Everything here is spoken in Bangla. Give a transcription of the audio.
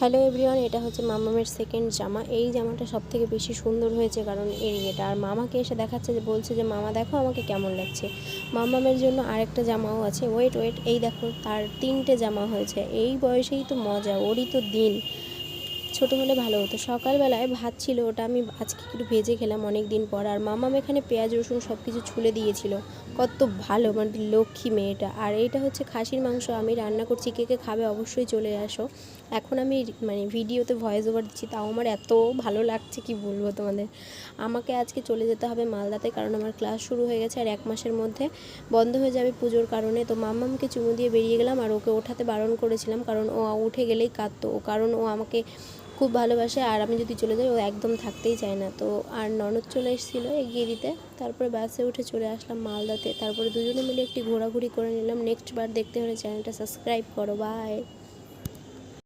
হ্যালো এভরিওয়ান এটা হচ্ছে মামামের সেকেন্ড জামা। এই জামাটা সব থেকে বেশি সুন্দর হয়েছে কারণ এর ইয়েটা। আর মামাকে এসে দেখাচ্ছে যে, বলছে যে, মামা, দেখো আমাকে কেমন লাগছে। মামামের জন্য আরেকটা জামাও আছে। ওয়েট ওয়েট এই দেখো, তার তিনটে জামা হয়েছে। এই বয়সেই তো মজা, ওরই তো দিন। ছোটো হলে ভালো হতো। সকালবেলায় ভাত ছিল, ওটা আমি আজকে একটু ভেজে খেলাম অনেক দিন পর। আর মামাম এখানে পেঁয়াজ, রসুন সব কিছু ছুলে দিয়েছিল। কত ভালো মানে লক্ষ্মী মেয়েটা আর এইটা হচ্ছে খাসির মাংস। আমি রান্না করছি, কে কে খাবে অবশ্যই চলে আসো। এখন আমি মানে ভিডিওতে ভয়েস ওভার দিচ্ছি, তাও আমার এত ভালো লাগছে, কি বলব তোমাদের? আমাকে আজকে চলে যেতে হবে মালদাতে, কারণ আমার ক্লাস শুরু হয়ে গেছে আর এক মাসের মধ্যে বন্ধ হয়ে যাবে পুজোর কারণে। তো মাম্মামকে চুমু দিয়ে বেরিয়ে গেলাম আর ওকে ওঠাতে বারণ করেছিলাম, কারণ ও উঠে গেলেই কাঁদতো। কারণ ও আমাকে খুব ভালোবাসে আর আমি যদি চলে যাই, ও একদম থাকতেই চায় না। তো আর ননদ চলে এসেছিল এগিয়ে দিতে। তারপরে বাসে উঠে চলে আসলাম মালদাতে। তারপরে দুজনে মিলে একটি ঘোরাঘুরি করে নিলাম। নেক্সট বার দেখতে হলে চ্যানেলটা সাবস্ক্রাইব করো। বাই